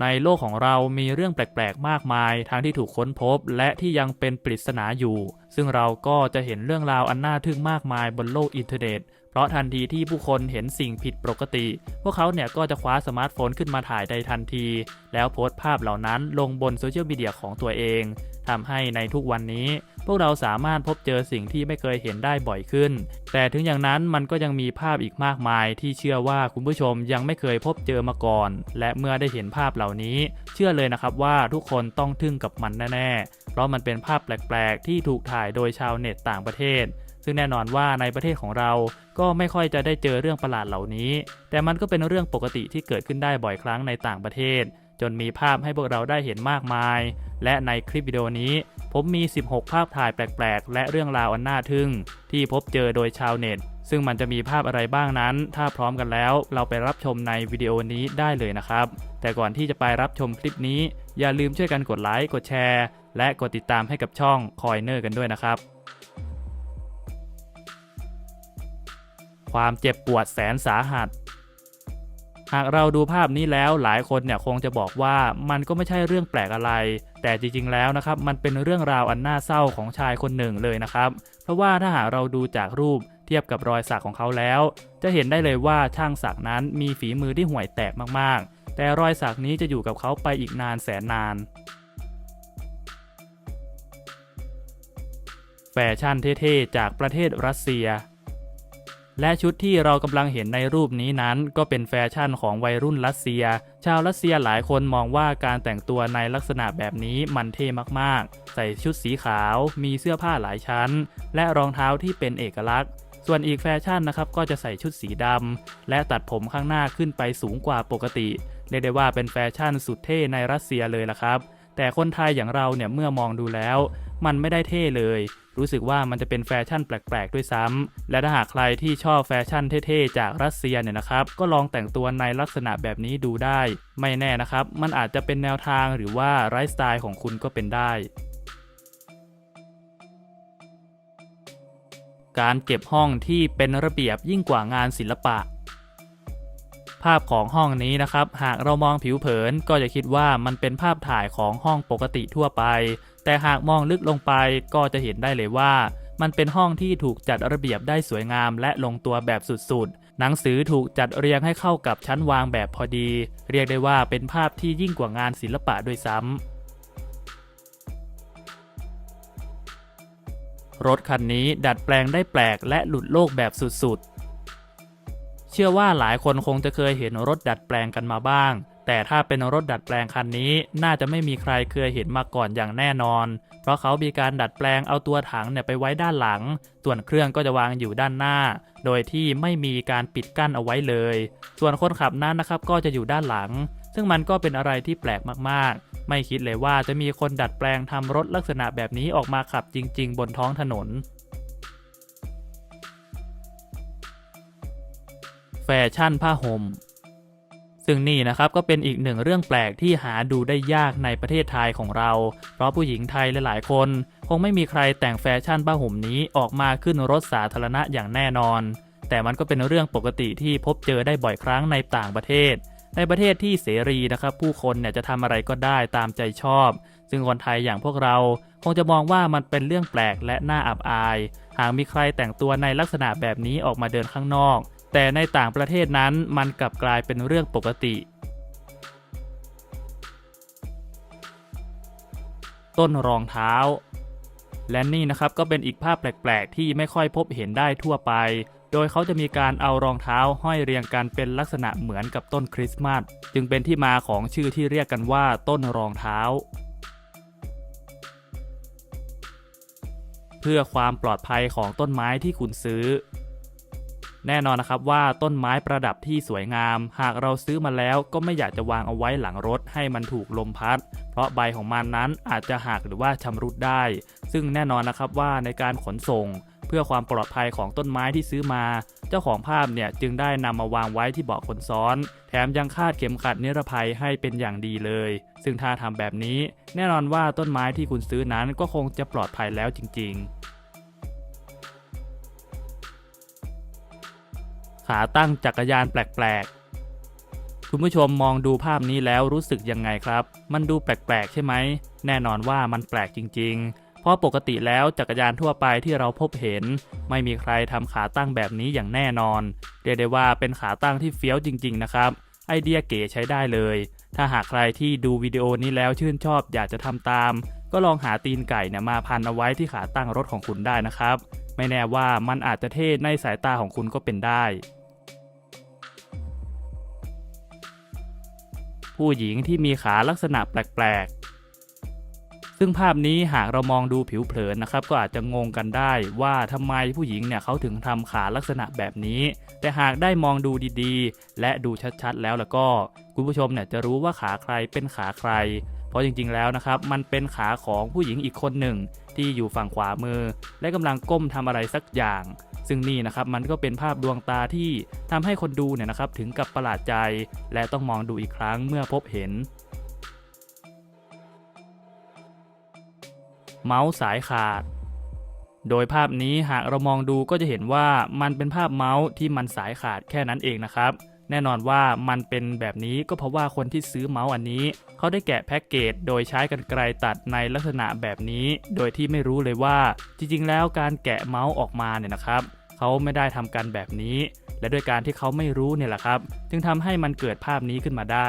ในโลกของเรามีเรื่องแปลก ๆ มากมาย ทั้งที่ถูกค้นพบ และที่ยังเป็นปริศนาอยู่ ซึ่งเราก็จะเห็นเรื่องราวอันน่าทึ่งมากมายบนโลกอินเทอร์เน็ต เพราะทันทีที่ผู้คนเห็นสิ่งผิดปกติ พวกเขาเนี่ยก็จะคว้าสมาร์ทโฟนขึ้นมาถ่ายในทันที แล้วโพสต์ภาพเหล่านั้นลงบนโซเชียลมีเดียของตัวเองทำให้ในทุกวันนี้ พวกเราสามารถพบเจอสิ่งที่ไม่เคยเห็นได้บ่อยขึ้น แต่ถึงอย่างนั้นมันก็ยังมีภาพอีกมากมาย ที่เชื่อว่าคุณผู้ชมยังไม่เคยพบเจอมาก่อน และเมื่อได้เห็นภาพเหล่านี้ เชื่อเลยนะครับว่าทุกคนต้องทึ่งกับมันแน่ๆ เพราะมันเป็นภาพแปลกๆ ที่ถูกถ่ายโดยชาวเน็ตต่างประเทศ ซึ่งแน่นอนว่าในประเทศของเราก็ไม่ค่อยจะได้เจอเรื่องประหลาดเหล่านี้ แต่มันก็เป็นเรื่องปกติที่เกิดขึ้นได้บ่อยครั้งในต่างประเทศ จนมีภาพให้พวกเราได้เห็นมากมาย และในคลิปวิดีโอนี้ ผมมี 16 ภาพถ่ายแปลกๆ และเรื่องราวอันน่าทึ่ง ที่พบเจอโดยชาวเน็ต ซึ่งมันจะมีภาพอะไรบ้างนั้น ถ้าพร้อมกันแล้ว เราไปรับชมในวิดีโอนี้ได้เลยนะครับ แต่ก่อนที่จะไปรับชมคลิปนี้ อย่าลืมช่วยกันกดไลค์กดแชร์ และกดติดตามให้กับช่องคอยเนอร์กันด้วยนะครับ ความเจ็บปวดแสนสาหัส หากเราดูภาพนี้แล้วหลายคนเนี่ยคงจะบอกว่ามันก็ไม่ใช่เรื่องแปลกอะไร แต่จริงๆแล้วนะครับมันเป็นเรื่องราวอันน่าเศร้าของชายคนหนึ่งเลยนะครับ เพราะว่าถ้าหากเราดูจากรูปเทียบกับรอยสักของเขาแล้ว จะเห็นได้เลยว่าช่างสักนั้นมีฝีมือที่ห่วยแตกมากๆ แต่รอยสักนี้จะอยู่กับเขาไปอีกนานแสนนานแฟชั่นเท่ๆ จากประเทศรัสเซีย และชุดที่เรากำลังเห็นในรูปนี้นั้น ก็เป็นแฟชั่นของวัยรุ่นรัสเซีย ชาวรัสเซียหลายคนมองว่าการแต่งตัวในลักษณะแบบนี้มันเท่มากๆ ใส่ชุดสีขาว มีเสื้อผ้าหลายชั้น และรองเท้าที่เป็นเอกลักษณ์ส่วนอีกแฟชั่นนะครับก็จะใส่ชุดสีดำและตัดผมข้างหน้าขึ้นไปสูงกว่าปกติเรียกได้ว่าเป็นแฟชั่นสุดเท่ในรัสเซียเลยละครับ แต่คนไทยอย่างเราเนี่ยเมื่อมองดูแล้ว มันไม่ได้เท่เลย รู้สึกว่ามันจะเป็นแฟชั่นแปลกๆด้วยซ้ำและถ้าหากใครที่ชอบแฟชั่นเท่ๆจากรัสเซียเนี่ยนะครับ ก็ลองแต่งตัวในลักษณะแบบนี้ดูได้ ไม่แน่นะครับ มันอาจจะเป็นแนวทางหรือว่าไลฟ์สไตล์ของคุณก็เป็นได้การเก็บห้องที่เป็นระเบียบยิ่งกว่างานศิลปะ ภาพของห้องนี้นะครับ หากเรามองผิวเผินก็จะคิดว่ามันเป็นภาพถ่ายของห้องปกติทั่วไป แต่หากมองลึกลงไปก็จะเห็นได้เลยว่า มันเป็นห้องที่ถูกจัดระเบียบได้สวยงามและลงตัวแบบสุดๆ หนังสือถูกจัดเรียงให้เข้ากับชั้นวางแบบพอดี เรียกได้ว่าเป็นภาพที่ยิ่งกว่างานศิลปะด้วยซ้ำรถคันนี้ดัดแปลงได้แปลกและหลุดโลกแบบสุดๆ เชื่อว่าหลายคนคงจะเคยเห็นรถดัดแปลงกันมาบ้าง แต่ถ้าเป็นรถดัดแปลงคันนี้น่าจะไม่มีใครเคยเห็นมาก่อนอย่างแน่นอน เพราะเขามีการดัดแปลงเอาตัวถังเนี่ยไปไว้ด้านหลัง ส่วนเครื่องก็จะวางอยู่ด้านหน้า โดยที่ไม่มีการปิดกั้นเอาไว้เลย ส่วนคนขับนั้นนะครับก็จะอยู่ด้านหลัง ซึ่งมันก็เป็นอะไรที่แปลกมากๆ ไม่คิดเลยว่าจะมีคนดัดแปลงทำรถลักษณะแบบนี้ออกมาขับจริง ๆ บนท้องถนน ชั่นผ้าห่มซึ่งนี่นะครับก็เป็นอีกหนึ่งเรื่องแปลกที่หาดูได้ยากในประเทศไทยของเรา เพราะผู้หญิงไทยหลายๆ คน คงไม่มีใครแต่งแฟชั่นผ้าห่มนี้ออกมาขึ้นรถสาธารณะอย่างแน่นอน แต่มันก็เป็นเรื่องปกติที่พบเจอได้บ่อยครั้งในต่างประเทศ ในประเทศที่เสรีนะครับ ผู้คนเนี่ยจะทำอะไรก็ได้ตามใจชอบ ซึ่งคนไทยอย่างพวกเรา คงจะมองว่ามันเป็นเรื่องแปลกและน่าอับอาย หากมีใครแต่งตัวในลักษณะแบบนี้ออกมาเดินข้างนอก แต่ในต่างประเทศนั้นมันกลับกลายเป็นเรื่องปกติ ต้นรองเท้า และนี่นะครับก็เป็นอีกภาพแปลก ๆ ที่ไม่ค่อยพบเห็นได้ทั่วไป โดยเขาจะมีการเอารองเท้าห้อยเรียงกันเป็นลักษณะเหมือนกับต้นคริสต์มาสจึงเป็นที่มาของชื่อที่เรียกกันว่าต้นรองเท้าเพื่อความปลอดภัยของต้นไม้ที่คุณซื้อ แน่นอนนะครับว่าต้นไม้ประดับที่สวยงาม หากเราซื้อมาแล้วก็ไม่อยากจะวางเอาไว้หลังรถให้มันถูกลมพัด เพราะใบของมันนั้นอาจจะหักหรือว่าชำรุดได้ ซึ่งแน่นอนนะครับว่าในการขนส่ง เพื่อความปลอดภัยของต้นไม้ที่ซื้อมา เจ้าของภาพเนี่ยจึงได้นำมาวางไว้ที่เบาะคนซ้อน แถมยังคาดเข็มขัดนิรภัยให้เป็นอย่างดีเลย ซึ่งถ้าทำแบบนี้ แน่นอนว่าต้นไม้ที่คุณซื้อนั้นก็คงจะปลอดภัยแล้วจริง ๆ ขาตั้งจักรยานแปลกๆ คุณผู้ชมมองดูภาพนี้แล้วรู้สึกยังไงครับ มันดูแปลกๆ ใช่ไหม แน่นอนว่ามันแปลกจริง ๆ เพราะปกติแล้วจักรยานทั่วไปที่เราพบเห็น ไม่มีใครทำขาตั้งแบบนี้อย่างแน่นอน เรียกได้ว่าเป็นขาตั้งที่เฟี้ยวจริง ๆ นะครับ ไอเดียเก๋ใช้ได้เลย ถ้าหากใครที่ดูวิดีโอนี้แล้วชื่นชอบอยากจะทำตาม ก็ลองหาตีนไก่เนี่ยมาพันเอาไว้ที่ขาตั้งรถของคุณได้นะครับไม่แน่ว่ามันอาจจะเท่ในสายตาของคุณก็เป็นได้ ผู้หญิงที่มีขาลักษณะแปลกๆ ซึ่งภาพนี้หากเรามองดูผิวเผินนะครับ ก็อาจจะงงกันได้ว่าทำไมผู้หญิงเนี่ยเขาถึงทำขาลักษณะแบบนี้ แต่หากได้มองดูดีๆ และดูชัดๆ แล้วแล้วก็คุณผู้ชมเนี่ยจะรู้ว่าขาใครเป็นขาใคร เพราะจริงๆแล้วนะครับมันเป็นขาของผู้หญิงอีกคนหนึ่งที่อยู่ฝั่งขวามือ และกำลังก้มทำอะไรสักอย่าง ซึ่งนี่นะครับมันก็เป็นภาพดวงตาที่ทำให้คนดูเนี่ยนะครับถึงกับประหลาดใจ และต้องมองดูอีกครั้งเมื่อพบเห็น เมาส์สายขาด โดยภาพนี้หากเรามองดูก็จะเห็นว่ามันเป็นภาพเมาส์ที่มันสายขาดแค่นั้นเองนะครับแน่นอนว่ามันเป็นแบบนี้ก็เพราะว่าคนที่ซื้อเมาส์อันนี้ เขาได้แกะแพ็กเกจโดยใช้กรรไกรตัดในลักษณะแบบนี้ โดยที่ไม่รู้เลยว่าจริงๆ แล้วการแกะเมาส์ออกมาเนี่ยนะครับ เขาไม่ได้ทำกันแบบนี้ และด้วยการที่เขาไม่รู้เนี่ยแหละครับ จึงทำให้มันเกิดภาพนี้ขึ้นมาได้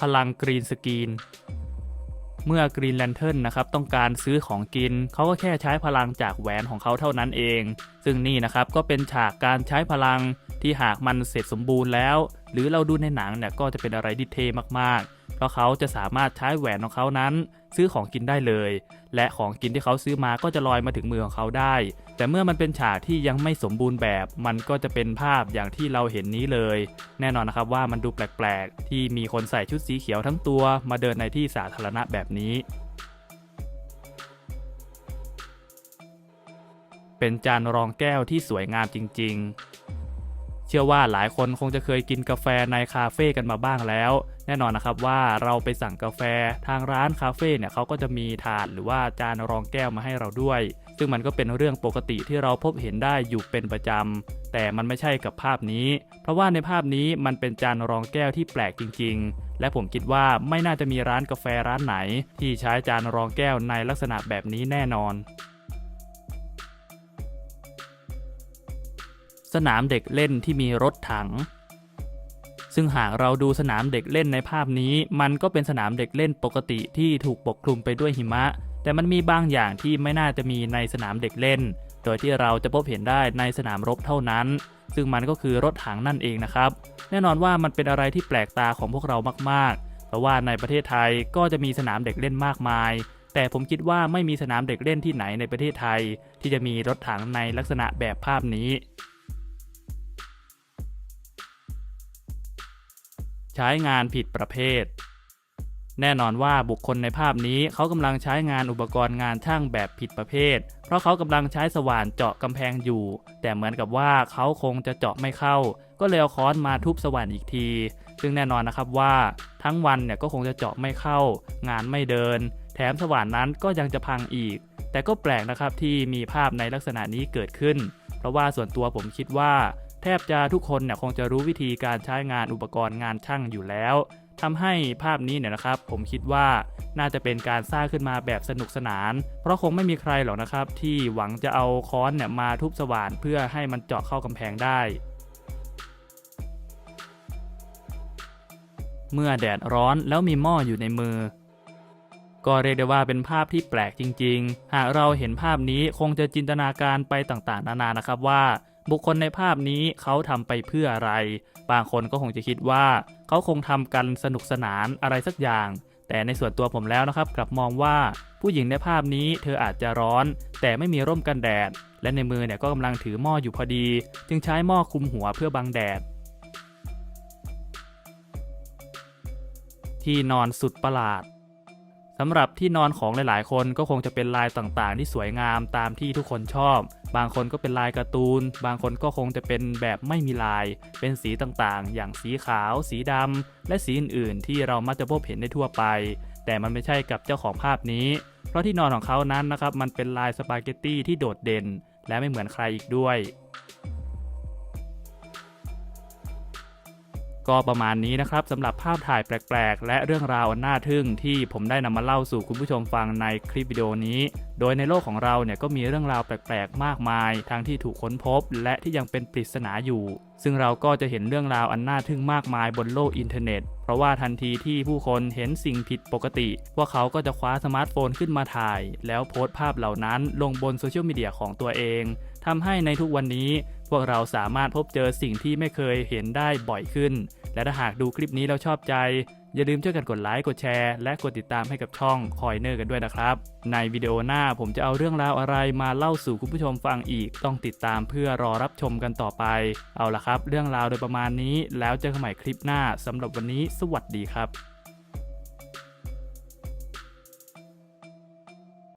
พลังกรีนสกรีนเมื่อกรีนแลนเทิร์นนะครับต้องการซื้อของกิน เขาก็แค่ใช้พลังจากแหวนของเขาเท่านั้นเอง ซึ่งนี่นะครับก็เป็นฉากการใช้พลังที่หากมันเสร็จสมบูรณ์แล้ว หรือเราดูในหนังเนี่ยก็จะเป็นอะไรที่เท่มากๆ เพราะเขาจะสามารถใช้แหวนของเขานั้น ซื้อของกินได้เลย และของกินที่เขาซื้อมาก็จะลอยมาถึงมือของเขาได้ แต่เมื่อมันเป็นฉากที่ยังไม่สมบูรณ์แบบ มันก็จะเป็นภาพอย่างที่เราเห็นนี้เลย แน่นอนนะครับว่ามันดูแปลกๆ ที่มีคนใส่ชุดสีเขียวทั้งตัว มาเดินในที่สาธารณะแบบนี้เป็นจานรองแก้วที่สวยงามจริง ๆ เชื่อว่าหลายคนคงจะเคยกินกาแฟในคาเฟ่กันมาบ้างแล้ว แน่นอนนะครับว่าเราไปสั่งกาแฟทางร้านคาเฟ่เนี่ยเขาก็จะมีถาดหรือว่าจานรองแก้วมาให้เราด้วย ซึ่งมันก็เป็นเรื่องปกติที่เราพบเห็นได้อยู่เป็นประจำแต่มันไม่ใช่กับภาพนี้ เพราะว่าในภาพนี้มันเป็นจานรองแก้วที่แปลกจริง ๆ และผมคิดว่าไม่น่าจะมีร้านกาแฟร้านไหน ที่ใช้จานรองแก้วในลักษณะแบบนี้แน่นอน สนามเด็กเล่นที่มีรถถัง ซึ่งหากเราดูสนามเด็กเล่นในภาพนี้ มันก็เป็นสนามเด็กเล่นปกติที่ถูกปกคลุมไปด้วยหิมะ แต่มันมีบางอย่างที่ไม่น่าจะมีในสนามเด็กเล่น โดยที่เราจะพบเห็นได้ในสนามรบเท่านั้น ซึ่งมันก็คือรถถังนั่นเองนะครับ แน่นอนว่ามันเป็นอะไรที่แปลกตาของพวกเรามากๆ เพราะว่าในประเทศไทยก็จะมีสนามเด็กเล่นมากมายแต่ผมคิดว่าไม่มีสนามเด็กเล่นที่ไหนในประเทศไทย ที่จะมีรถถังในลักษณะแบบภาพนี้ ช้งานผิดประเภท แน่นอนว่าบุคคลในภาพนี้เขากำลังใช้งานอุปกรณ์งานช่างแบบผิดประเภท เพราะเขากำลังใช้สว่านเจาะกำแพงอยู่ แต่เหมือนกับว่าเขาคงจะเจาะไม่เข้า ก็เลยเอาค้อนมาทุบสว่านอีกที ซึ่งแน่นอนนะครับว่าทั้งวันเนี่ยก็คงจะเจาะไม่เข้า งานไม่เดิน แถมสว่านนั้นก็ยังจะพังอีก แต่ก็แปลกนะครับที่มีภาพในลักษณะนี้เกิดขึ้น เพราะว่าส่วนตัวผมคิดว่า แทบจะทุกคนเนี่ยคงจะรู้วิธีการใช้งานอุปกรณ์งานช่างอยู่แล้วทำให้ภาพนี้เนี่ยนะครับ ผมคิดว่าน่าจะเป็นการสร้างขึ้นมาแบบสนุกสนาน เพราะคงไม่มีใครหรอกนะครับ ที่หวังจะเอาค้อนเนี่ยมาทุบสว่านเพื่อให้มันเจาะเข้ากำแพงได้เมื่อแดดร้อนแล้วมีหม้ออยู่ในมือ ก็เรียกได้ว่าเป็นภาพที่แปลกจริง ๆ หากเราเห็นภาพนี้คงจะจินตนาการไปต่างๆ นานานะครับว่า บุคคลในภาพนี้เขาทำไปเพื่ออะไร บางคนก็คงจะคิดว่า เขาคงทำกันสนุกสนานอะไรสักอย่าง แต่ในส่วนตัวผมแล้วนะครับ กลับมองว่าผู้หญิงในภาพนี้เธออาจจะร้อน แต่ไม่มีร่มกันแดด และในมือเนี่ยก็กำลังถือหม้ออยู่พอดี จึงใช้หม้อคลุมหัวเพื่อบังแดด ที่นอนสุดประหลาดสำหรับที่นอนของหลายๆ คนก็คงจะเป็นลายต่างๆ ที่สวยงามตามที่ทุกคนชอบ บางคนก็เป็นลายการ์ตูน บางคนก็คงจะเป็นแบบไม่มีลาย เป็นสีต่างๆ อย่างสีขาว สีดำ และสีอื่นๆ ที่เรามักจะพบเห็นได้ทั่วไป แต่มันไม่ใช่กับเจ้าของภาพนี้ เพราะที่นอนของเขานั้นนะครับ มันเป็นลายสปาเกตตี้ที่โดดเด่น และไม่เหมือนใครอีกด้วย ก็ประมาณนี้นะครับสำหรับภาพถ่ายแปลก ๆ และเรื่องราวอันน่าทึ่งที่ผมได้นำมาเล่าสู่คุณผู้ชมฟังในคลิปวิดีโอนี้ โดยในโลกของเราเนี่ยก็มีเรื่องราวแปลก ๆ มากมาย ทั้งที่ถูกค้นพบ และที่ยังเป็นปริศนาอยู่ ซึ่งเราก็จะเห็นเรื่องราวอันน่าทึ่งมากมายบนโลกอินเทอร์เน็ต เพราะว่าทันทีที่ผู้คนเห็นสิ่งผิดปกติ พวกเขาก็จะคว้าสมาร์ทโฟนขึ้นมาถ่าย แล้วโพสต์ภาพเหล่านั้น ลงบนโซเชียลมีเดียของตัวเองทำให้ในทุกวันนี้ พวกเราสามารถพบเจอสิ่งที่ไม่เคยเห็นได้บ่อยขึ้น และถ้าหากดูคลิปนี้แล้วชอบใจ อย่าลืมช่วยกันกดไลค์ กดแชร์ และกดติดตามให้กับช่องคอยเนอร์กันด้วยนะครับ ในวิดีโอหน้าผมจะเอาเรื่องราวอะไรมาเล่าสู่คุณผู้ชมฟังอีก ต้องติดตามเพื่อรอรับชมกันต่อไป เอาละครับ เรื่องราวโดยประมาณนี้แล้วเจอกันใหม่คลิปหน้าสำหรับวันนี้ สวัสดีครับ